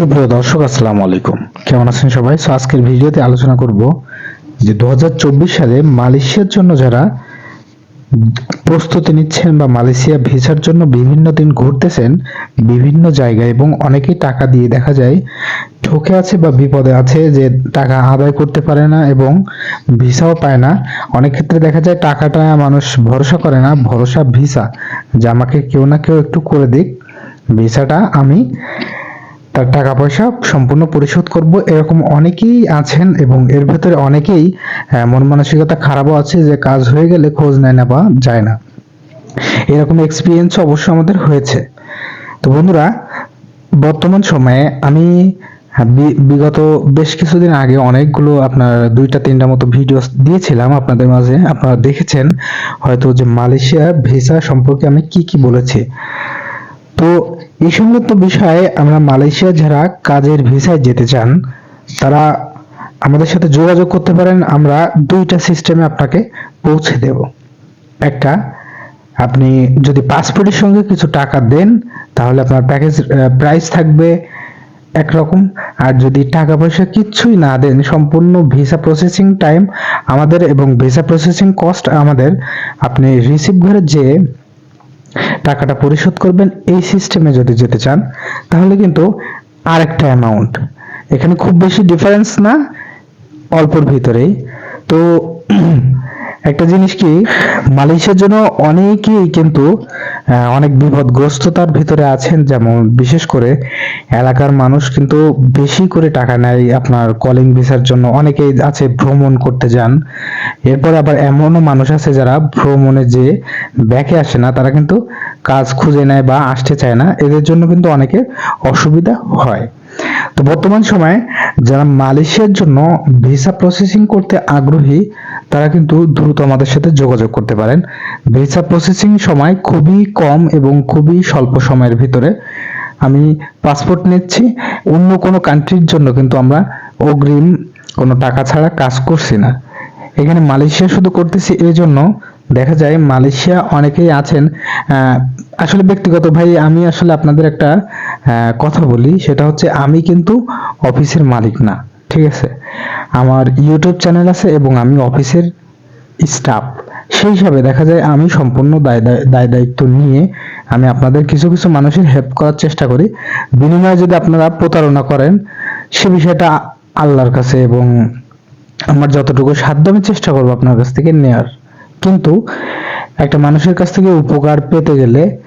সুপ্রিয় দর্শক, আসসালামু আলাইকুম। কেমন আছেন সবাই? সো আজকের ভিডিওতে আলোচনা করব যে দু হাজার চব্বিশ সালে মালয়েশিয়ার জন্য যারা প্রস্তুতি নিচ্ছেন বা মালয়েশিয়া ভিসার জন্য বিভিন্ন দিন ঘুরতেছেন বিভিন্ন জায়গায় এবং অনেকেই টাকা দিয়ে দেখা যায় ঠকে আছে বা বিপদে আছে যে টাকা আদায় করতে পারে না এবং ভিসাও পায় না। অনেক ক্ষেত্রে দেখা যায় টাকাটা মানুষ ভরসা করে না, ভরসা ভিসা। যে আমাকে কেউ না কেউ একটু করে দিক, ভিসাটা আমি তার টাকা পয়সা সম্পূর্ণ পরিশোধ করব। এরকম অনেকেই আছেন এবং এর ভেতরে অনেকেই মন মানসিকতা খারাপও আছে যে কাজ হয়ে গেলে খোঁজ নেয় না বা যায় না। এরকম এক্সপিরিয়েন্স অবশ্য আমাদের হয়েছে। তো বন্ধুরা বর্তমান সময়ে আমি হ্যাঁ, বিগত বেশ কিছুদিন আগে অনেকগুলো আপনার দুইটা তিনটা মতো ভিডিও দিয়েছিলাম আপনাদের মাঝে। আপনারা দেখেছেন হয়তো যে মালয়েশিয়া ভিসা সম্পর্কে আমি কি কি বলেছি। তো এই সংক্রান্ত বিষয়ে আমরা মালয়েশিয়া যারা কাজের ভিসায় যেতে চান, তারা আমাদের সাথে যোগাযোগ করতে পারেন, আমরা দুইটা সিস্টেমে আপনাকে পৌঁছে দেব। একটা, আপনি যদি পাসপোর্টের সঙ্গে কিছু টাকা দেন, তাহলে আপনার প্যাকেজ প্রাইস থাকবে একরকম। আর যদি টাকা পয়সা কিচ্ছুই না দেন, সম্পূর্ণ ভিসা প্রসেসিং টাইম আমাদের এবং ভিসা প্রসেসিং কস্ট আমাদের, আপনি রিসিভ ঘরে যে টাকাটা পরিশোধ করবেন এই সিস্টেমে যদি যেতে চান, তাহলে কিন্তু আরেকটা অ্যামাউন্ট এখানে খুব বেশি ডিফারেন্স না, অল্পর ভিতরেই। তো একটা জিনিস কি, মালয়েশিয়ার জন্য অনেকেই কিন্তু অনেক বিপদগ্রস্ততার ভিতরে আছেন। যেমন বিশেষ করে এলাকার মানুষ কিন্তু বেশি করে টাকা নেয় আপনার কলিং ভিসার জন্য। অনেকেই আছে ভ্রমণ করতে যান। এরপর আবার এমনও মানুষ আছে যারা ভ্রমণে যে ব্যাকে আসে না, তারা কিন্তু কাজ খুঁজে নেয় বা আসতে চায় না। এদের জন্য কিন্তু অনেকের অসুবিধা হয়। তো বর্তমান সময়ে যারা মালয়েশিয়ার জন্য ভিসা প্রসেসিং করতে আগ্রহী তারা কিন্তু দ্রুত আমাদের সাথে যোগাযোগ করতে পারেন। ভিসা প্রসেসিং সময় খুবই কম এবং খুবই স্বল্প সময়ের ভিতরে আমি পাসপোর্ট নিচ্ছি। অন্য কোনো কান্ট্রির জন্য কিন্তু আমরা অগ্রিম কোনো টাকা ছাড়া কাজ করছি না। এখানে মালয়েশিয়া শুধু করতেছি এই জন্য দেখা যায় মালয়েশিয়া অনেকেই আছেন। আসলে ব্যক্তিগত ভাই, আমি আসলে আপনাদের একটা কথা বলি। সেটা হচ্ছে আমি কিন্তু অফিসের মালিক না। ঠিক আছে? আমার ইউটিউব চ্যানেল আছে এবং আমি অফিসের স্টাফ সেই হিসাবে দেখা যায় আমি সম্পূর্ণ দায় দায়- দায় দায়িত্ব নিয়ে আমি আপনাদের কিছু কিছু মানুষের হেল্প করার চেষ্টা করি। বিনিময়ে যদি আপনারা প্রতারণা করেন, সে বিষয়টা আল্লাহর কাছে এবং আমার যতটুকু সাধ্য আমি চেষ্টা করব আপনার কাছ থেকে নেয়ার। কিন্তু একটা মানুষের কাছ থেকে উপকার পেতে গেলে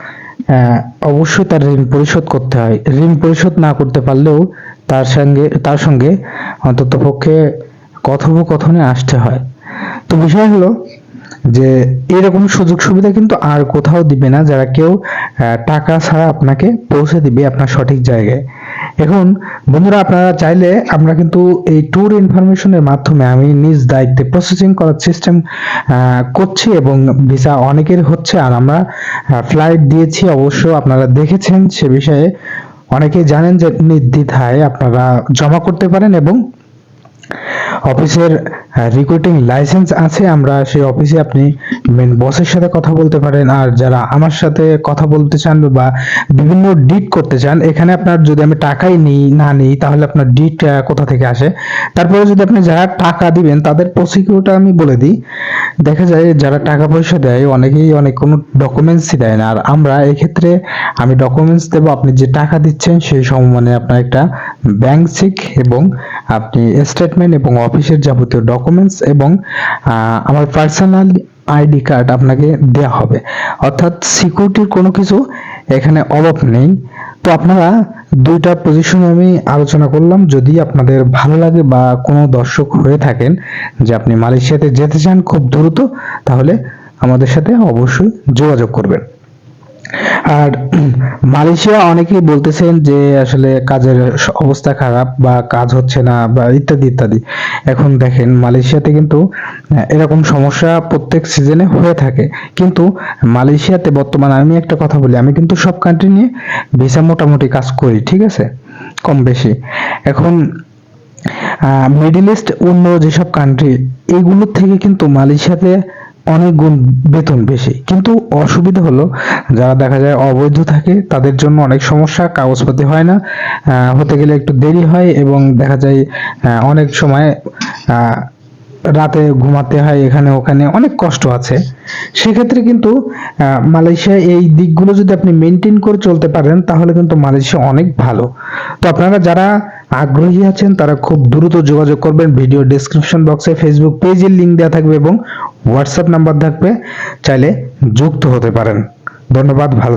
অবশ্যই তার ঋণ পরিশোধ করতে হয়। ঋণ পরিশোধ না করতে পারলেও তার সঙ্গে তার সঙ্গে অন্তত পক্ষে কথোপকথনে আসতে হয়। তো বিষয় হলো যে এরকম সুযোগ সুবিধা কিন্তু আর কোথাও দিবে না, যারা কেউ টাকা ছাড়া আপনাকে পৌঁছে দিবে আপনার সঠিক জায়গায়। এখন, বন্ধুরা, আপনারা চাইলে আমরা কিন্তু এই ট্যুর ইনফরমেশনের মাধ্যমে আমি নিজ দায়িত্বে প্রসেসিং করার সিস্টেম করছি এবং ভিসা অনেকের হচ্ছে, আর আমরা ফ্লাইট দিয়েছি, অবশ্য আপনারা দেখেছেন সে বিষয়ে। অনেকেই জানেন যে নির্দ্বিধায় আপনারা জমা করতে পারেন এবং অফিসের রিক্রুটিং লাইসেন্স আছে, আমরা সেই অফিসে আপনি মেন বসের সাথে কথা বলতে পারেন। আর যারা আমার সাথে কথা বলতে চান বা বিভিন্ন ডিট করতে চান, এখানে আপনার যদি আমি টাকাই নিই, না নিই, তাহলে আপনার ডিট কোথা থেকে আসে? তারপরে যদি আপনি যারা টাকা দিবেন, তাদের প্রসিকিউটা আমি বলে দিই। দেখা যায়, যারা টাকা পয়সা দেয়, অনেকেই অনেক কোনো ডকুমেন্টসই দেয় না। আর আমরা এক্ষেত্রে আমি ডকুমেন্টস দেবো, আপনি যে টাকা দিচ্ছেন, সেই সমমানে আপনার একটা ব্যাংক চেক এবং আপনি স্টেটমেন্ট এবং অফিসের যাবতীয় ডকুমেন্টস এবং আমার পার্সোনাল আইডি কার্ড আপনাকে দেওয়া হবে। অর্থাৎ সিকিউরিটির কোনো কিছু এখানে অভাব নেই। তো আপনারা দুইটা পজিশন আমি আলোচনা করলাম। যদি আপনাদের ভালো লাগে বা কোনো দর্শক হয়ে থাকেন যে আপনি মালয়েশিয়াতে যেতে চান খুব দ্রুত, তাহলে আমাদের সাথে অবশ্যই যোগাযোগ করবেন। আর মালয়েশিয়া অনেকেই বলতেছেন যে আসলে কাজের অবস্থা খারাপ বা কাজ হচ্ছে না বা ইত্যাদি ইত্যাদি। এখন দেখেন মালয়েশিয়াতে কিন্তু এরকম সমস্যা প্রত্যেক সিজনে হয়ে থাকে। কিন্তু মালয়েশিয়াতে বর্তমানে আমি একটা কথা বলি, আমি কিন্তু সব কান্ট্রি নিয়ে ভিসা মোটামুটি কাজ করি, ঠিক আছে? কম বেশি। এখন মিডল ইস্ট অন্য যেসব কান্ট্রি এইগুলোর থেকে কিন্তু মালয়েশিয়াতে অনেক গুণ বেতন বেশি। কিন্তু অসুবিধা হলো, যারা দেখা যায় অবৈধ থাকে, তাদের জন্য অনেক সমস্যা, কাগজপাতি হয় না। হতে গেলে একটু দেরি হয় এবং দেখা যায় অনেক সময় রাতে ঘুমাতে হয়, এখানে ওখানে অনেক কষ্ট আছে। সেক্ষেত্রে কিন্তু মালয়েশিয়া এই দিকগুলো যদি আপনি মেনটেন করে চলতে পারেন, তাহলে কিন্তু মালয়েশিয়া অনেক ভালো। তো আপনারা যারা আগ্রহী আছেন, তারা খুব দ্রুত যোগাযোগ করবেন। ভিডিও ডেসক্রিপশন বক্সে ফেসবুক পেজের লিংক দেওয়া থাকবে এবং হোয়াটসঅ্যাপ নাম্বার থাকবে। চাইলে যুক্ত হতে পারেন। ধন্যবাদ, ভালো